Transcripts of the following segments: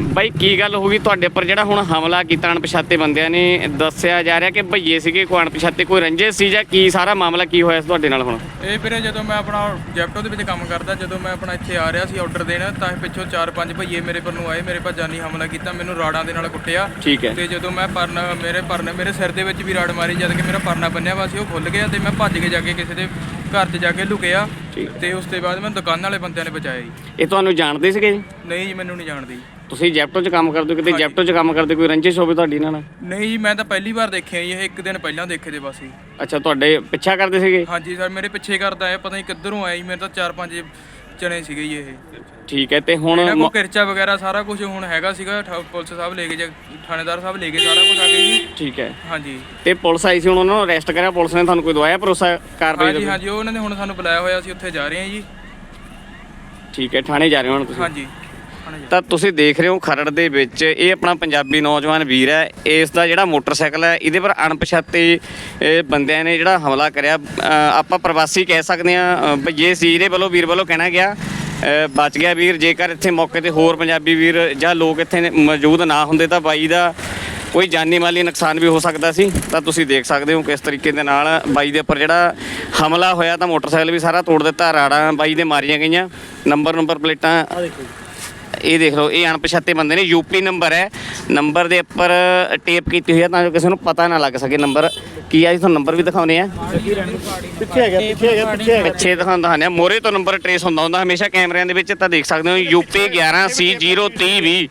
ਬਾਈ ਕੀ ਗੱਲ ਹੋ ਗਈ ਤੁਹਾਡੇ ਉੱਪਰ ਜਿਹੜਾ ਹੁਣ ਹਮਲਾ ਕੀਤਾ ਅਣਪਛਾਤੇ ਬੰਦਿਆਂ ਨੇ? ਦੱਸਿਆ ਜਾ ਰਿਹਾ ਕਿ ਭਈਏ ਸੀਗੇ ਕੋਈ ਅਣਪਛਾਤੇ ਕੋਈ ਰੰਜਿਸ਼ ਸੀ ਜਾਂ ਕੀ ਸਾਰਾ ਮਾਮਲਾ ਕੀ ਹੋਇਆ ਤੁਹਾਡੇ ਨਾਲ ਹੁਣ? ਇਹ ਵੀਰੇ ਜਦੋਂ ਮੈਂ ਆਪਣਾ ਜੈਪਟੋ ਦੇ ਵਿੱਚ ਕੰਮ ਕਰਦਾ ਜਦੋਂ ਮੈਂ ਆਪਣਾ ਇੱਥੇ ਆ ਰਿਹਾ ਸੀ ਆਰਡਰ ਦੇਣ ਤਾਂ ਇਹ ਪਿੱਛੋਂ ਚਾਰ ਪੰਜ ਭਈਏ ਮੇਰੇ ਪਰ ਨੂੰ ਆਏ ਮੇਰੇ ਪਰ ਜਾਨੀ ਹਮਲਾ ਕੀਤਾ ਮੈਨੂੰ ਰਾੜਾਂ ਦੇ ਨਾਲ ਕੁੱਟਿਆ। ਠੀਕ ਹੈ। ਤੇ ਜਦੋਂ ਮੈਂ ਪਰਨ ਮੇਰੇ ਪਰਨ ਮੇਰੇ ਸਿਰ ਦੇ ਵਿੱਚ ਵੀ ਰਾੜ ਮਾਰੀ ਜਦ ਕਿ ਮੇਰਾ ਪਰਨਾ ਬੰਨਿਆ ਵਾ ਸੀ ਉਹ ਖੁੱਲ ਗਿਆ ਤੇ ਮੈਂ ਭੱਜ ਕੇ ਜਾ ਕੇ ਕਿਸੇ ਦੇ ਘਰ 'ਚ ਜਾ ਕੇ ਲੁਕਿਆ। ਤੇ ਉਸ ਤੋਂ ਬਾਅਦ ਮੈਨੂੰ ਦੁਕਾਨ ਵਾਲੇ ਬੰਦਿਆਂ ਨੇ ਬਚਾਇਆ ਜੀ। ਇਹ ਤੁਹਾਨੂੰ ਜਾਣਦੇ ਸੀਗੇ ਜੀ? ਨਹੀਂ ਜੀ ਮੈਨੂੰ ਨਹੀਂ ਜਾਣਦੀ ਤੁਸੀਂ ਜੈਪਟੋ 'ਚ ਕੰਮ ਕਰਦੇ ਹੋ ਕਿਤੇ ਜੈਪਟੋ 'ਚ ਕੰਮ ਕਰਦੇ ਕੋਈ ਰੰਜਿਸ਼ ਹੋਵੇ ਤੁਹਾਡੀ ਨਾਲ? ਨਹੀਂ ਜੀ ਮੈਂ ਤਾਂ ਪਹਿਲੀ ਵਾਰ ਦੇਖਿਆ ਜੀ ਇਹ ਇੱਕ ਦਿਨ ਪਹਿਲਾਂ ਦੇਖੇ ਦੇ ਬਸ ਜੀ। ਅੱਛਾ ਤੁਹਾਡੇ ਪਿੱਛਾ ਕਰਦੇ ਸੀਗੇ? ਹਾਂਜੀ ਸਰ ਮੇਰੇ ਪਿੱਛੇ ਕਰਦਾ ਹੈ ਪਤਾ ਨਹੀਂ ਕਿੱਧਰੋਂ ਆਇਆ ਜੀ ਮੇਰੇ ਤਾਂ ਚਾਰ ਪੰਜ ਚਣੇ ਸੀਗੇ ਜੀ ਇਹ। ਠੀਕ ਹੈ ਤੇ ਹੁਣ ਇਹਨਾਂ ਕੋ ਕਿਰਚਾ ਵਗੈਰਾ ਸਾਰਾ ਕੁਝ ਹੁਣ ਹੈਗਾ ਸੀਗਾ ਠਾ- ਪੁਲਿਸ ਸਾਹਿਬ ਲੈ ਕੇ ਜਾ- ਥਾਣੇਦਾਰ ਸਾਹਿਬ ਲੈ ਕੇ ਸਾਰਾ ਕੁਝ ਆ ਗਏ ਜੀ। ਠੀਕ ਹੈ। ਹਾਂਜੀ। ਤੇ ਪੁਲਿਸ ਆਈ ਸੀ ਹੁਣ ਉਹਨਾਂ ਨੂੰ ਅਰੈਸਟ ਕਰਿਆ ਪੁਲਿਸ ਨੇ ਤੁਹਾਨੂੰ ਕੋਈ ਦਵਾਇਆ ਭਰੋਸਾ ਕਾਰਵਾਈ ਹਾਂਜੀ ਦਾ ਹਾਂਜੀ ਉਹ ਉਹਨਾਂ ਨੇ ਹੁਣ ਸਾਨੂੰ ਬੁਲਾਇਆ ਹੋਇਆ ਸੀ ਉੱਥੇ ਜਾ ਰਹੇ ਹਾਂ ਜੀ। ਠੀਕ ਹੈ ਥਾਣੇ ਜਾ ਰਹੇ ਹੋ ਹੁਣ ਤੁਸੀਂ? ਹਾਂਜੀ। ਤਾਂ ਤੁਸੀਂ ਦੇਖ ਰਹੇ ਹੋ ਖਰੜ ਦੇ ਵਿੱਚ ਇਹ ਆਪਣਾ ਪੰਜਾਬੀ ਨੌਜਵਾਨ ਵੀਰ ਹੈ। ਇਸ ਦਾ ਜਿਹੜਾ ਮੋਟਰਸਾਈਕਲ ਹੈ, ਇਹਦੇ ਪਰ ਅਣਪਛਾਤੇ ਬੰਦਿਆਂ ਨੇ ਜਿਹੜਾ ਹਮਲਾ ਕਰਿਆ। ਆਪਾਂ ਪ੍ਰਵਾਸੀ ਕਹਿ ਸਕਦੇ ਆ ਭਈਏ ਸੀ ਇਹਦੇ ਵੱਲੋਂ, ਵੀਰ ਵੱਲੋਂ ਕਹਿਣਾ ਗਿਆ ਬਚ ਗਿਆ ਵੀਰ। ਜੇਕਰ ਇੱਥੇ ਮੌਕੇ ਤੇ ਹੋਰ ਪੰਜਾਬੀ ਵੀਰ ਜਾਂ ਲੋਕ ਇੱਥੇ ਮੌਜੂਦ ਨਾ ਹੁੰਦੇ ਤਾਂ ਬਾਈ ਦਾ ਕੋਈ ਜਾਨੀ ਮਾਲੀ ਨੁਕਸਾਨ ਵੀ ਹੋ ਸਕਦਾ ਸੀ। ਤਾਂ ਤੁਸੀਂ ਦੇਖ ਸਕਦੇ ਹੋ ਕਿਸ ਤਰੀਕੇ ਦੇ ਨਾਲ ਬਾਈ ਦੇ ਉੱਪਰ ਜਿਹੜਾ ਹਮਲਾ ਹੋਇਆ ਤਾਂ ਮੋਟਰਸਾਈਕਲ ਵੀ ਸਾਰਾ ਤੋੜ ਦਿੱਤਾ। ਰਾੜਾਂ ਬਾਈ ਦੇ ਮਾਰੀਆਂ ਗਈਆਂ। ਨੰਬਰ ਨੰਬਰ ਪਲੇਟਾਂ ਇਹ ਦੇਖ ਲਓ ਇਹ ਅਣਪਛਾਤੇ ਬੰਦੇ ਨੇ ਯੂਪੀ ਨੰਬਰ ਹੈ। ਨੰਬਰ ਦੇ ਉੱਪਰ ਟੇਪ ਕੀਤੀ ਹੋਈ ਹੈ ਤਾਂ ਜੋ ਕਿਸੇ ਨੂੰ ਪਤਾ ਨਾ ਲੱਗ ਸਕੇ ਨੰਬਰ। ਕੀ ਆ ਜੀ ਤੁਹਾਨੂੰ ਨੰਬਰ ਵੀ ਦਿਖਾਉਨੇ ਆ। ਪਿੱਛੇ ਹੈਗਾ ਪਿੱਛੇ ਹੈਗਾ ਪਿੱਛੇ ਹੈਗਾ। ਪਿੱਛੇ ਦਿਖਾਉਂਦਾ ਹਾਂ ਮੋਰੇ ਤੋਂ ਨੰਬਰ ਟਰੇਸ ਹੁੰਦਾ ਹੁੰਦਾ ਹਮੇਸ਼ਾ ਕੈਮਰਿਆਂ ਦੇ ਵਿੱਚ ਤਾਂ ਦੇਖ ਸਕਦੇ ਹੋ। ਯੂਪੀ 11 ਸੀ 030 ਵੀ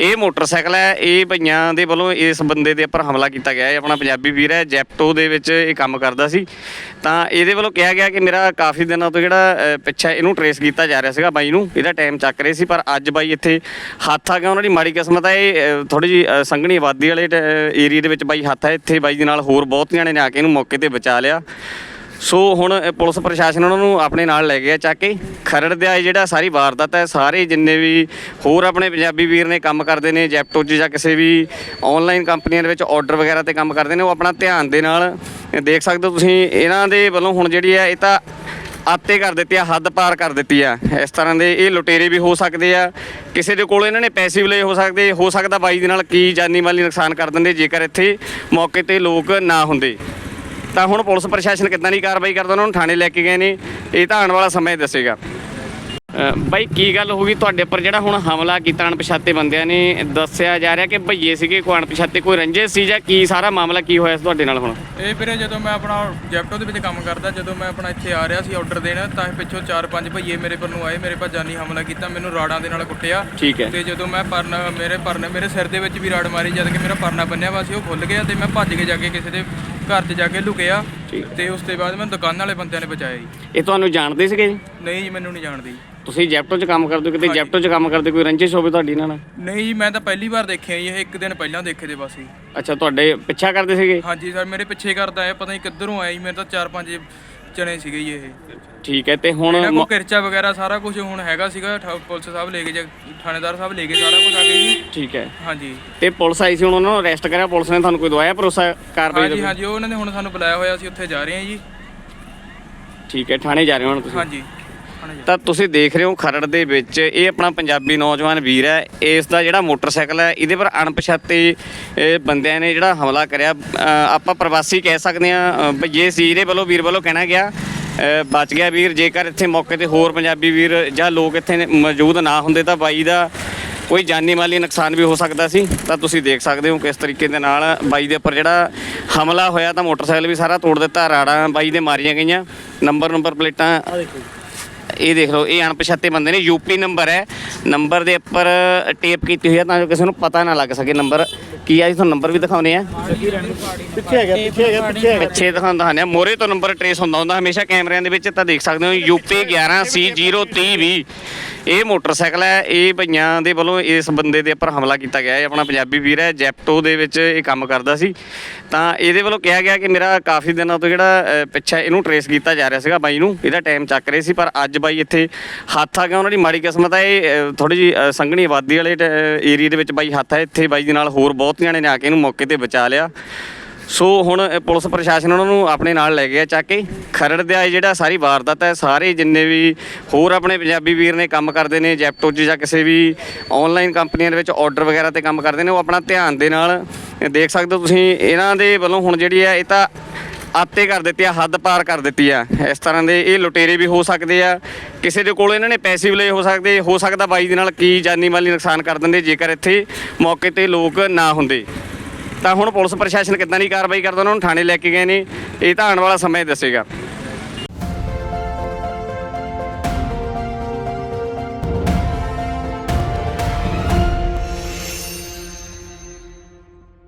ਇਹ ਮੋਟਰਸਾਈਕਲ ਹੈ ਇਹ ਭਈਆਂ ਦੇ ਵੱਲੋਂ ਇਸ ਬੰਦੇ ਦੇ ਉੱਪਰ ਹਮਲਾ ਕੀਤਾ ਗਿਆ ਹੈ। ਆਪਣਾ ਪੰਜਾਬੀ ਵੀਰ ਹੈ ਜੈਪਟੋ ਦੇ ਵਿੱਚ ਇਹ ਕੰਮ ਕਰਦਾ ਸੀ। ਤਾਂ ਇਹਦੇ ਵੱਲੋਂ ਕਿਹਾ ਗਿਆ ਕਿ ਮੇਰਾ ਕਾਫੀ ਦਿਨਾਂ ਤੋਂ ਜਿਹੜਾ ਪਿੱਛਾ ਇਹਨੂੰ ਟਰੇਸ ਕੀਤਾ ਜਾ ਰਿਹਾ ਸੀਗਾ ਬਾਈ ਨੂੰ, ਇਹਦਾ ਟਾਈਮ ਚੱਕ ਰਹੇ ਸੀ, ਪਰ ਅੱਜ ਬਾਈ ਇੱਥੇ ਹੱਥ ਆ ਗਿਆ, ਉਹਨਾਂ ਦੀ ਮਾੜੀ ਕਿਸਮਤ ਹੈ ਇਹ ਥੋੜੀ ਜੀ ਸੰਘਣੀ ਆਬਾਦੀ ਵਾਲੇ ਏਰੀਆ ਦੇ ਵਿੱਚ ਬਾਈ ਹੱਥ ਹੈ ਇੱਥੇ ਬਾਈ ਦੇ ਨਾਲ ਹੋਰ ਬਹੁਤ ਜਣੇ ਨੇ ਆ ਕੇ ਇਹਨੂੰ ਮੌਕੇ ਤੇ ਬਚਾ ਲਿਆ। ਸੋ ਹੁਣ ਪੁਲਿਸ ਪ੍ਰਸ਼ਾਸਨ ਉਹਨਾਂ ਨੂੰ ਆਪਣੇ ਨਾਲ ਲੈ ਗਿਆ ਚੱਕ ਕੇ। ਖਰੜ ਦੇ ਆਏ ਜਿਹੜਾ ਸਾਰੀ ਵਾਰਦਾਤ ਹੈ, ਸਾਰੇ ਜਿੰਨੇ ਵੀ ਹੋਰ ਆਪਣੇ ਪੰਜਾਬੀ ਵੀਰ ਨੇ ਕੰਮ ਕਰਦੇ ਨੇ ਜੈਪਟੋ 'ਚ ਜਾਂ ਕਿਸੇ ਵੀ ਆਨਲਾਈਨ ਕੰਪਨੀਆਂ ਦੇ ਵਿੱਚ ਆਰਡਰ ਵਗੈਰਾ ਤੇ ਕੰਮ ਕਰਦੇ ਨੇ, ਉਹ ਆਪਣਾ ਧਿਆਨ ਦੇ ਨਾਲ ਇਹ ਦੇਖ ਸਕਦੇ ਹੋ ਤੁਸੀਂ, ਇਹਨਾਂ ਦੇ ਵੱਲੋਂ ਹੁਣ ਜਿਹੜੀ ਹੈ, ਇਹ ਤਾਂ ਆਤੇ ਕਰ ਦਿੱਤੀ ਆ, ਹੱਦ ਪਾਰ ਕਰ ਦਿੱਤੀ ਆ। ਇਸ ਤਰ੍ਹਾਂ ਦੇ ਇਹ ਲੁਟੇਰੇ ਵੀ ਹੋ ਸਕਦੇ ਆ। ਕਿਸੇ ਦੇ ਕੋਲ ਇਹਨਾਂ ਨੇ ਪੈਸੇ ਵੀ ਲਏ ਹੋ ਸਕਦੇ, ਹੋ ਸਕਦਾ ਬਾਈ ਦੇ ਨਾਲ ਕੀ ਜਾਨੀ ਮਾਲੀ ਨੁਕਸਾਨ ਕਰ ਦਿੰਦੇ, ਜੇਕਰ ਇੱਥੇ ਮੌਕੇ ਤੇ ਲੋਕ ਨਾ ਹੁੰਦੇ। ਤਾਂ ਹੁਣ ਪੁਲਿਸ ਪ੍ਰਸ਼ਾਸਨ ਕਿੱਦਾਂ ਦੀ ਕਾਰਵਾਈ ਕਰਦਾ, ਉਹਨਾਂ ਨੂੰ ਥਾਣੇ ਲੈ ਕੇ ਗਏ ਨੇ, ਇਹ ਤਾਂ ਆਉਣ ਵਾਲਾ ਸਮਾਂ ਦੱਸੇਗਾ। ਬਾਈ ਕੀ ਗੱਲ ਹੋ ਗਈ ਤੁਹਾਡੇ ਉੱਪਰ ਜਿਹੜਾ ਹੁਣ ਹਮਲਾ ਕੀਤਾ ਅਣਪਛਾਤੇ ਬੰਦਿਆਂ ਨੇ? ਦੱਸਿਆ ਜਾ ਰਿਹਾ ਕਿ ਭਈਏ ਸੀਗੇ ਕੋਈ ਅਣਪਛਾਤੇ ਕੋਈ ਰੰਜਿਸ਼ ਸੀ ਜਾਂ ਕੀ ਸਾਰਾ ਮਾਮਲਾ ਕੀ ਹੋਇਆ ਤੁਹਾਡੇ ਨਾਲ ਹੁਣ? ਇਹ ਵੀਰੇ ਜਦੋਂ ਮੈਂ ਆਪਣਾ ਜੈਪਟੋ ਦੇ ਵਿੱਚ ਕੰਮ ਕਰਦਾ ਜਦੋਂ ਮੈਂ ਆਪਣਾ ਇੱਥੇ ਆ ਰਿਹਾ ਸੀ ਆਰਡਰ ਦੇਣ ਤਾਂ ਇਹ ਪਿੱਛੋਂ ਚਾਰ ਪੰਜ ਭਈਏ ਮੇਰੇ ਪਰ ਨੂੰ ਆਏ ਮੇਰੇ ਪਰ ਜਾਨੀ ਹਮਲਾ ਕੀਤਾ ਮੈਨੂੰ ਰਾੜਾਂ ਦੇ ਨਾਲ ਕੁੱਟਿਆ। ਠੀਕ ਹੈ। ਤੇ ਜਦੋਂ ਮੈਂ ਪਰਨ ਮੇਰੇ ਪਰਨ ਮੇਰੇ ਸਿਰ ਦੇ ਵਿੱਚ ਵੀ ਰਾੜ ਮਾਰੀ ਜਦ ਕਿ ਮੇਰਾ ਪਰਨਾ ਬੰਨਿਆ ਵਾ ਸੀ ਉਹ ਖੁੱਲ ਗਿਆ ਤੇ ਮੈਂ ਭੱਜ ਕੇ ਜਾ ਕੇ ਕਿਸੇ ਦੇ ਘਰ 'ਚ ਜਾ ਕੇ ਲੁਕਿਆ। ਤੇ ਉਸ ਤੋਂ ਬਾਅਦ ਮੈਨੂੰ ਦੁਕਾਨ ਵਾਲੇ ਬੰਦਿਆਂ ਨੇ ਬਚਾਇਆ ਜੀ। ਇਹ ਤੁਹਾਨੂੰ ਜਾਣਦੇ ਸੀਗੇ ਜੀ? ਨਹੀਂ ਜੀ ਮੈਨੂੰ ਨਹੀਂ ਜਾਣਦੀ ਤੁਸੀਂ ਜੈਪਟੋ 'ਚ ਕੰਮ ਕਰਦੇ ਹੋ ਕਿਤੇ ਜੈਪਟੋ 'ਚ ਕੰਮ ਕਰਦੇ ਕੋਈ ਰੰਜਿਸ਼ ਹੋਵੇ ਤੁਹਾਡੀ ਨਾਲ? ਨਹੀਂ ਜੀ ਮੈਂ ਤਾਂ ਪਹਿਲੀ ਵਾਰ ਦੇਖਿਆ ਜੀ ਇਹ ਇੱਕ ਦਿਨ ਪਹਿਲਾਂ ਦੇਖੇ ਦੇ ਬਸ ਜੀ। ਅੱਛਾ ਤੁਹਾਡੇ ਪਿੱਛਾ ਕਰਦੇ ਸੀਗੇ? ਹਾਂਜੀ ਸਰ ਮੇਰੇ ਪਿੱਛੇ ਕਰਦਾ ਹੈ ਪਤਾ ਨਹੀਂ ਕਿੱਧਰੋਂ ਆਇਆ ਜੀ ਮੇਰੇ ਤਾਂ ਚਾਰ ਪੰਜ ਚਣੇ ਸੀਗੇ ਜੀ ਇਹ। ਠੀਕ ਹੈ ਤੇ ਹੁਣ ਇਹਨਾਂ ਕੋ ਕਿਰਚਾ ਵਗੈਰਾ ਸਾਰਾ ਕੁਝ ਹੁਣ ਹੈਗਾ ਸੀਗਾ ਠਾ- ਪੁਲਿਸ ਸਾਹਿਬ ਲੈ ਕੇ ਜਾ- ਥਾਣੇਦਾਰ ਸਾਹਿਬ ਲੈ ਕੇ ਸਾਰਾ ਕੁਝ ਆ ਗਏ ਜੀ। ਠੀਕ ਹੈ। ਹਾਂਜੀ। ਤੇ ਪੁਲਿਸ ਆਈ ਸੀ ਹੁਣ ਉਹਨਾਂ ਨੂੰ ਅਰੈਸਟ ਕਰਿਆ ਪੁਲਿਸ ਨੇ ਤੁਹਾਨੂੰ ਕੋਈ ਦਵਾਇਆ ਭਰੋਸਾ ਕਾਰਵਾਈ ਹਾਂਜੀ ਦਾ ਹਾਂਜੀ ਉਹ ਉਹਨਾਂ ਨੇ ਹੁਣ ਸਾਨੂੰ ਬੁਲਾਇਆ ਹੋਇਆ ਸੀ ਉੱਥੇ ਜਾ ਰਹੇ ਹਾਂ ਜੀ। ਠੀਕ ਹੈ ਥਾਣੇ ਜਾ ਰਹੇ ਹੋ ਹੁਣ ਤੁਸੀਂ? ਹਾਂਜੀ। ਤਾਂ ਤੁਸੀਂ ਦੇਖ ਰਹੇ ਹੋ ਖਰੜ ਦੇ ਵਿੱਚ ਇਹ ਆਪਣਾ ਪੰਜਾਬੀ ਨੌਜਵਾਨ ਵੀਰ ਹੈ। ਇਸ ਦਾ ਜਿਹੜਾ ਮੋਟਰਸਾਈਕਲ ਹੈ ਇਹਦੇ ਪਰ ਅਣਪਛਾਤੇ ਇਹ ਬੰਦਿਆਂ ਨੇ ਜਿਹੜਾ ਹਮਲਾ ਕਰਿਆ। ਆਪਾਂ ਪ੍ਰਵਾਸੀ ਕਹਿ ਸਕਦੇ ਆ ਭਈਏ ਸੀ ਇਹਦੇ ਵੱਲੋਂ ਵੀਰ ਵੱਲੋਂ ਕਹਿਣਾ ਗਿਆ ਬਚ ਗਿਆ ਵੀਰ। ਜੇਕਰ ਇੱਥੇ ਮੌਕੇ ਤੇ ਹੋਰ ਪੰਜਾਬੀ ਵੀਰ ਜਾਂ ਲੋਕ ਇੱਥੇ ਮੌਜੂਦ ਨਾ ਹੁੰਦੇ ਤਾਂ ਬਾਈ ਦਾ ਕੋਈ ਜਾਨੀ ਮਾਲੀ ਨੁਕਸਾਨ ਵੀ ਹੋ ਸਕਦਾ ਸੀ। ਤਾਂ ਤੁਸੀਂ ਦੇਖ ਸਕਦੇ ਹੋ ਕਿਸ ਤਰੀਕੇ ਦੇ ਨਾਲ ਬਾਈ ਦੇ ਉੱਪਰ ਜਿਹੜਾ ਹਮਲਾ ਹੋਇਆ ਤਾਂ ਮੋਟਰਸਾਈਕਲ ਵੀ ਸਾਰਾ ਤੋੜ ਦਿੱਤਾ। ਰਾੜਾਂ ਬਾਈ ਦੇ ਮਾਰੀਆਂ ਗਈਆਂ। ਨੰਬਰ ਨੰਬਰ ਪਲੇਟਾਂ ਇਹ ਦੇਖ ਲਓ, ਇਹ ਅਣਪਛਾਤੇ ਬੰਦੇ ਨੇ, ਯੂਪੀ ਨੰਬਰ ਹੈ। ਨੰਬਰ ਦੇ ਉੱਪਰ ਟੇਪ ਕੀਤੀ ਹੋਈ ਹੈ ਤਾਂ ਜੋ ਕਿਸੇ ਨੂੰ ਪਤਾ ਨਾ ਲੱਗ ਸਕੇ ਨੰਬਰ। ਕੀ ਆ ਜੀ ਤੁਹਾਨੂੰ ਨੰਬਰ ਵੀ ਦਿਖਾਉਨੇ ਆ। ਪਿੱਛੇ ਹੈਗਾ ਪਿੱਛੇ ਹੈਗਾ ਪਿੱਛੇ ਹੈਗਾ। ਪਿੱਛੇ ਦਿਖਾਉਂਦਾ ਹਾਂ ਮੋਰੇ ਤੋਂ ਨੰਬਰ ਟਰੇਸ ਹੁੰਦਾ ਹੁੰਦਾ ਹਮੇਸ਼ਾ ਕੈਮਰਿਆਂ ਦੇ ਵਿੱਚ ਤਾਂ ਦੇਖ ਸਕਦੇ ਹੋ। ਯੂਪੀ 11 ਸੀ 030 ਵੀ। ਇਹ ਮੋਟਰਸਾਈਕਲ ਹੈ ਇਹ ਭਈਆਂ ਦੇ ਵੱਲੋਂ ਇਸ ਬੰਦੇ ਦੇ ਉੱਪਰ ਹਮਲਾ ਕੀਤਾ ਗਿਆ ਹੈ। ਆਪਣਾ ਪੰਜਾਬੀ ਵੀਰ ਹੈ ਜੈਪਟੋ ਦੇ ਵਿੱਚ ਇਹ ਕੰਮ ਕਰਦਾ ਸੀ। ਤਾਂ ਇਹਦੇ ਵੱਲੋਂ ਕਿਹਾ ਗਿਆ ਕਿ ਮੇਰਾ ਕਾਫੀ ਦਿਨਾਂ ਤੋਂ ਜਿਹੜਾ ਅ, ਪਿੱਛਾ ਇਹਨੂੰ ਟਰੇਸ ਕੀਤਾ ਜਾ ਰਿਹਾ ਸੀਗਾ ਬਾਈ ਨੂੰ। ਇਹਦਾ ਟਾਈਮ ਚੱਕ ਰਹੇ ਸੀ ਪਰ ਅੱਜ ਬਾਈ ਇੱਥੇ ਹੱਥ ਆ ਗਿਆ। ਉਹਨਾਂ ਦੀ ਮਾੜੀ ਕਿਸਮਤ ਹੈ ਇਹ ਥੋੜੀ ਜੀ ਸੰਘਣੀ ਆਬਾਦੀ ਵਾਲੇ ਏਰੀਆ ਦੇ ਵਿੱਚ ਬਾਈ ਹੱਥ ਹੈ। ਇੱਥੇ ਬਾਈ ਦੇ ਨਾਲ ਹੋਰ ਬਹੁਤ ਜਣੇ ਨੇ ਆ ਕੇ ਇਹਨੂੰ ਮੌਕੇ ਤੇ ਬਚਾ ਲਿਆ। ਸੋ ਹੁਣ ਪੁਲਿਸ ਪ੍ਰਸ਼ਾਸਨ ਉਹਨਾਂ ਨੂੰ ਆਪਣੇ ਨਾਲ ਲੈ ਗਿਆ ਚੱਕ ਕੇ। ਖਰੜ ਦਾ ਇਹ ਜਿਹੜਾ ਸਾਰੀ ਵਾਰਦਾਤ ਹੈ, ਸਾਰੇ ਜਿੰਨੇ ਵੀ ਹੋਰ ਆਪਣੇ ਪੰਜਾਬੀ ਵੀਰ ਨੇ ਕੰਮ ਕਰਦੇ ਨੇ, ਜੈਪਟੋ 'ਚ ਜਾਂ ਕਿਸੇ ਵੀ ਆਨਲਾਈਨ ਕੰਪਨੀਆਂ ਦੇ ਵਿੱਚ ਆਰਡਰ ਵਗੈਰਾ ਤੇ ਕੰਮ ਕਰਦੇ ਨੇ, ਉਹ ਆਪਣਾ ਧਿਆਨ ਦੇ ਨਾਲ ਦੇਖ ਸਕਦੇ ਹੋ ਤੁਸੀਂ। ਇਹਨਾਂ ਦੇ ਵੱਲੋਂ ਹੁਣ ਜਿਹੜੀ ਹੈ, ਇਹ ਤਾਂ ਆਤੇ ਕਰ ਦਿੱਤੇ ਆ, ਹੱਦ ਪਾਰ ਕਰ ਦਿੱਤੀ ਆ। ਇਸ ਤਰ੍ਹਾਂ ਦੇ ਇਹ ਲੁਟੇਰੇ ਵੀ ਹੋ ਸਕਦੇ ਆ। ਕਿਸੇ ਦੇ ਕੋਲ ਇਹਨਾਂ ਨੇ ਪੈਸੇ ਵੀ ਲਏ ਹੋ ਸਕਦੇ, ਹੋ ਸਕਦਾ ਬਾਈ ਦੇ ਨਾਲ ਕੀ ਜਾਨੀ ਮਾਲੀ ਨੁਕਸਾਨ ਕਰ ਦਿੰਦੇ, ਜੇਕਰ ਇੱਥੇ ਮੌਕੇ ਤੇ ਲੋਕ ਨਾ ਹੁੰਦੇ। ਤਾਂ ਹੁਣ ਪੁਲਿਸ ਪ੍ਰਸ਼ਾਸਨ ਕਿੱਦਾਂ ਦੀ ਕਾਰਵਾਈ ਕਰਦਾ, ਉਹਨਾਂ ਨੂੰ ਥਾਣੇ ਲੈ ਕੇ ਗਏ ਨੇ। ਇਹ ਤਾਂ ਆਉਣ ਵਾਲਾ ਸਮਾਂ ਹੀ ਦੱਸੇਗਾ।